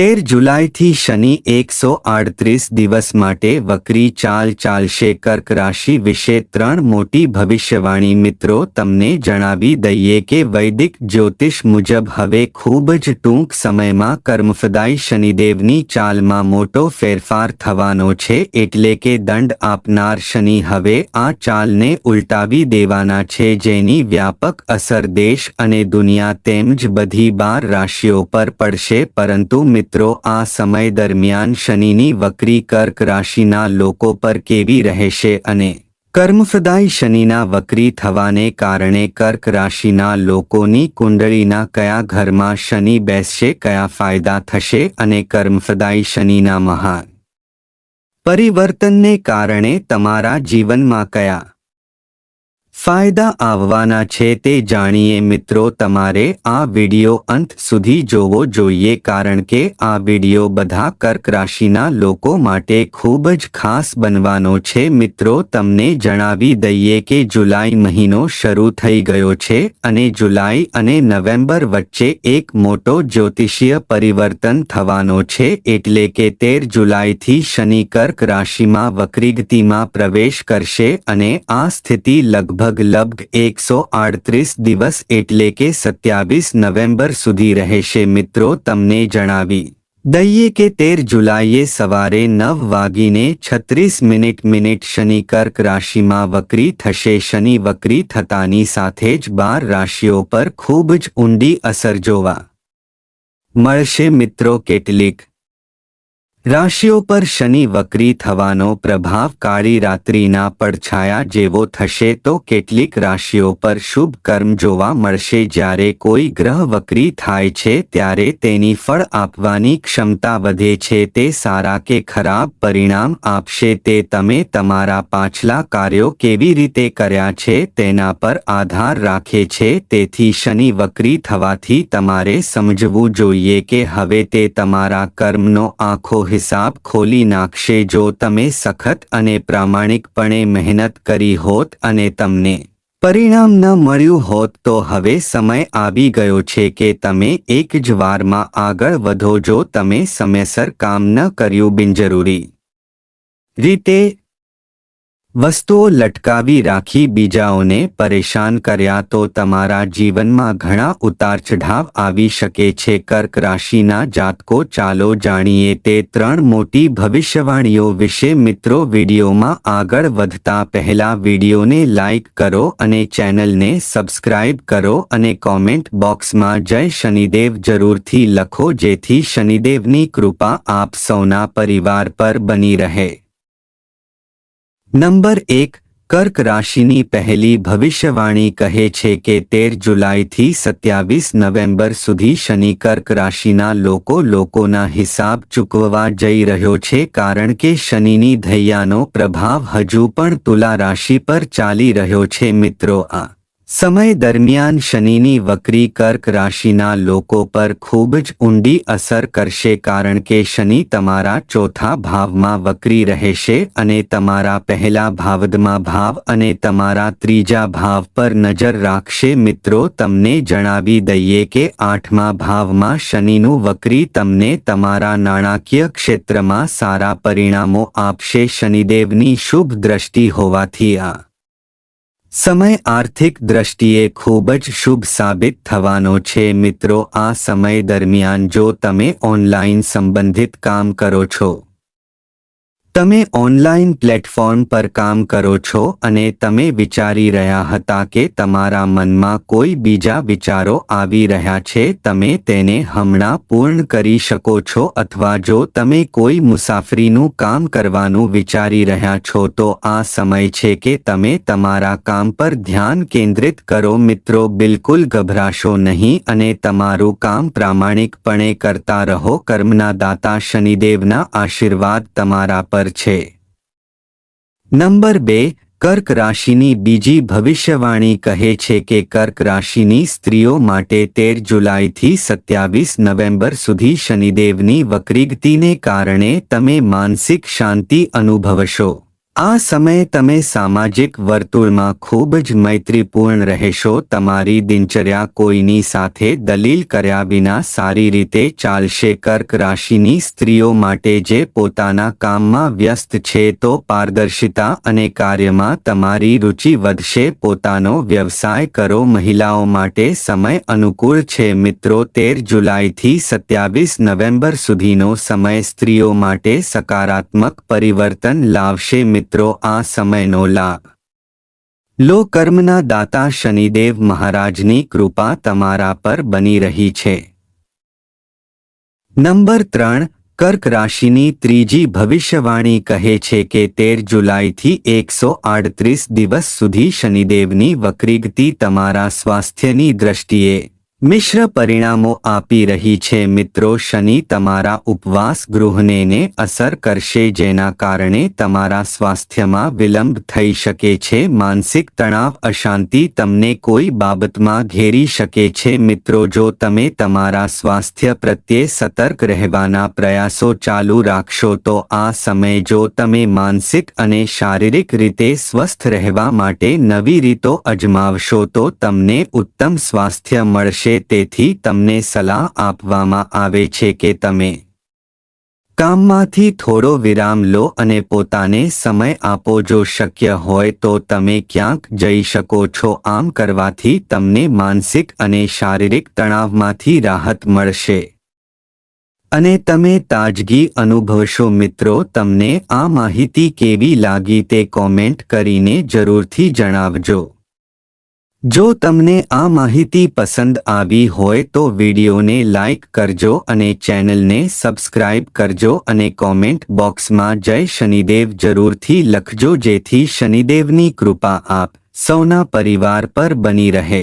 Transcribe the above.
તેર જુલાઈથી શનિ એકસો આડત્રીસ દિવસ માટે વક્રી ચાલ ચાલશે. કર્ક રાશિ વિશે ત્રણ મોટી ભવિષ્યવાણી મિત્રો તમને જણાવી દઈએ કે વૈદિક જ્યોતિષ મુજબ હવે ખૂબ જ ટૂંક સમયમાં કર્મફદાઈ શનિદેવની ચાલમાં મોટો ફેરફાર થવાનો છે એટલે કે દંડ આપનાર શનિ હવે આ ચાલને ઉલટાવી દેવાના છે જેની વ્યાપક અસર દેશ અને દુનિયા તેમજ બધી બાર રાશિઓ પર પડશે. પરંતુ મિત્રો આ સમય દરમિયાન શનિની વક્રી કર્ક રાશિના લોકો પર કેવી રહેશે અને કર્મફદાય શનિના વક્રી થવાને કારણે કર્ક રાશિના લોકોની કુંડળીના કયા ઘરમાં શનિ બેસશે, કયા ફાયદા થશે અને કર્મફદાય શનિના મહાન પરિવર્તનને કારણે તમારા જીવનમાં કયા ફાયદા આવવાના છે તે જાણીએ મિત્રો તમારે આ વિડિયો અંત સુધી જોવો જોઈએ કારણ કે આ વિડિયો બધા કર્ક રાશિના લોકો માટે ખૂબ જ ખાસ બનવાનો છે મિત્રો તમને જણાવી દઈએ કે જુલાઈ મહિનો શરૂ થઈ ગયો છે અને જુલાઈ અને નવેમ્બર વચ્ચે એક મોટો જ્યોતિષીય પરિવર્તન થવાનો છે એટલે કે તેર જુલાઈથી શનિ કર્ક રાશિમાં વક્રીગતિમાં પ્રવેશ કરશે અને આ સ્થિતિ લગભગ લગભગ એકસો આડત્રીસ દિવસ એટલે કે સત્યાવીસ નવેમ્બર સુધી રહેશે મિત્રો તમને જણાવી દઈએ કે તેર જુલાઈએ સવારે નવ વાગીને છત્રીસ મિનિટ મિનિટ શનિ કર્ક રાશિમાં વક્રી થશે શનિ વક્રી થતાની સાથે જ બાર રાશિઓ પર ખૂબ જ ઊંડી અસર જોવા મળશે મિત્રો કેટલીક રાશિઓ પર શનિ વક્રી થવાનો પ્રભાવ કાળી રાત્રિના પડછાયા જેવો થશે તો કેટલીક રાશિઓ પર શુભ કર્મ જોવા મળશે. જ્યારે કોઈ ગ્રહ વક્રી થાય છે ત્યારે તેની ફળ આપવાની ક્ષમતા વધે છે. તે સારા કે ખરાબ પરિણામ આપશે. તે તમે તમારા પાછલા કાર્યો કેવી રીતે કર્યા છે તેના પર આધાર રાખે છે. તેથી શનિ વક્રી થવાથી તમારે સમજવું જોઈએ કે હવે તે તમારા કર્મનો આખો હિસાબ ખોલી નાખશે જો તમે સખત અને પ્રામાણિકપણે મહેનત કરી હોત અને તમને પરિણામ ન મળ્યું હોત, તો હવે સમય આવી ગયો છે કે તમે એક જ વારમાં આગળ વધો જો તમે સમયસર કામ ન કર્યું બિનજરૂરી રીતે વસ્તુઓ લટકાવી રાખી બીજાઓને પરેશાન કર્યા તો તમારા જીવનમાં ઘણા ઉતાર ચઢાવ આવી શકે છે. કર્ક રાશિના જાતકો, ચાલો જાણીએ તે ત્રણ મોટી ભવિષ્યવાણીઓ વિશે. મિત્રો, વિડીયોમાં આગળ વધતા પહેલા વિડીયોને લાઇક કરો અને ચેનલને સબસ્ક્રાઇબ કરો અને કોમેન્ટ બોક્સમાં જય શનિદેવ જરૂરથી લખો જેથી શનિદેવની કૃપા આપ સૌના પરિવાર પર બની રહે. નંબર એક, કર્ક રાશિની પહેલી ભવિષ્યવાણી કહે છે કે તેર જુલાઈથી સત્યાવીસ નવેમ્બર સુધી શનિ કર્ક રાશિના લોકો લોકોના હિસાબ ચૂકવવા જઈ રહ્યો છે કારણ કે શનિની ધૈયાનો પ્રભાવ હજુ પણ તુલા રાશિ પર ચાલી રહ્યો છે મિત્રો આ. સમય દરમિયાન શનિની વક્રી કર્ક રાશિના લોકો પર ખૂબ જ ઊંડી અસર કરશે કારણ કે શનિ તમારા ચોથા ભાવમાં વક્રી રહેશે અને તમારા પહેલા ભાવદમાં ભાવ અને તમારા ત્રીજા ભાવ પર નજર રાખશે. મિત્રો, તમને જણાવી દઈએ કે આઠમા ભાવમાં શનિનું વક્રી તમને તમારા નાણાકીય ક્ષેત્રમાં સારા પરિણામો આપશે. શનિદેવની શુભ દ્રષ્ટિ હોવાથી આ સમય આર્થિક દ્રષ્ટિએ ખૂબ જ શુભ સાબિત થવાનો છે મિત્રો આ સમય દરમિયાન જો તમે ઓનલાઈન સંબંધિત કામ કરો છો તમે ઓનલાઈન પ્લેટફોર્મ પર કામ કરો છો અને તમે વિચારી રહ્યા હતા કે તમારા મનમાં કોઈ બીજા વિચારો આવી રહ્યા છે, તમે તેને હમણાં પૂર્ણ કરી શકો છો અથવા જો તમે કોઈ મુસાફરીનું કામ કરવાનું વિચારી રહ્યા છો, તો આ સમય છે કે તમે તમારા કામ પર ધ્યાન કેન્દ્રિત કરો. મિત્રો, બિલકુલ ગભરાશો નહીં અને તમારું કામ પ્રામાણિકપણે કરતા રહો. કર્મના દાતા શનિદેવના આશીર્વાદ તમારા પર પર છે. નંબર બે, કર્ક રાશિની બીજી ભવિષ્યવાણી કહે છે કે કર્ક રાશિની સ્ત્રીઓ માટે તેર જુલાઈથી સત્યાવીસ નવેમ્બર સુધી શનિદેવની વક્રીગતિને કારણે તમે માનસિક શાંતિ અનુભવશો. આ સમયે તમે સામાજિક વર્તુળમાં ખૂબ જ મૈત્રીપૂર્ણ રહેશો. તમારી દિનચર્યા કોઈની સાથે દલીલ કર્યા વિના સારી રીતે ચાલશે. કર્ક રાશિની સ્ત્રીઓ માટે જે પોતાના કામમાં વ્યસ્ત છે તો પારદર્શિતા અને કાર્યમાં તમારી રુચિ વધશે. પોતાનો વ્યવસાય કરો. મહિલાઓ માટે સમય અનુકૂળ છે. મિત્રો, તેર જુલાઈથી સત્યાવીસ નવેમ્બર સુધીનો સમય સ્ત્રીઓ માટે સકારાત્મક પરિવર્તન લાવશે. મિત્રો આ સમયનો લાભ. લો કર્મના દાતા શનિદેવ મહારાજની કૃપા તમારા પર બની રહી છે. નંબર ત્રણ, કર્ક રાશિની ત્રીજી ભવિષ્યવાણી કહે છે કે તેર જુલાઈથી એકસો આડત્રીસ દિવસ સુધી શનિદેવની વક્રીગતિ તમારા સ્વાસ્થ્યની દ્રષ્ટિએ મિશ્ર પરિણામો આપી રહી છે મિત્રો, શનિ તમારા ઉપવાસ ગૃહને અસર કરશે જેના કારણે તમારા સ્વાસ્થ્યમાં વિલંબ થઈ શકે છે, માનસિક તણાવ અશાંતિ તમને કોઈ બાબતમાં ઘેરી શકે છે. મિત્રો, જો તમે તમારા સ્વાસ્થ્ય પ્રત્યે સતર્ક રહેવાના પ્રયાસો ચાલુ રાખશો, તો આ સમય જો તમે માનસિક અને શારીરિક રીતે સ્વસ્થ રહેવા માટે નવી રીતો અજમાવશો, તો તમને ઉત્તમ સ્વાસ્થ્ય મળશે. તેથી તમને સલાહ આપવામાં આવે છે કે તમે કામમાંથી થોડો વિરામ લો અને પોતાને સમય આપો જો શક્ય હોય તો તમે ક્યાંક જઈ શકો છો. આમ કરવાથી તમને માનસિક અને શારીરિક તણાવમાંથી રાહત મળશે. અને તમે તાજગી અનુભવશો. મિત્રો, તમને આ માહિતી કેવી લાગી તે કોમેન્ટ કરીને જરૂરથી જણાવજો. જો તમને આ માહિતી પસંદ આવી હોય તો વિડીયોને લાઇક કરજો અને ચેનલને સબસ્ક્રાઇબ કરજો અને કોમેન્ટ બોક્સમાં જય શનિદેવ જરૂરથી લખજો જેથી શનિદેવની કૃપા આપ સૌના પરિવાર પર બની રહે.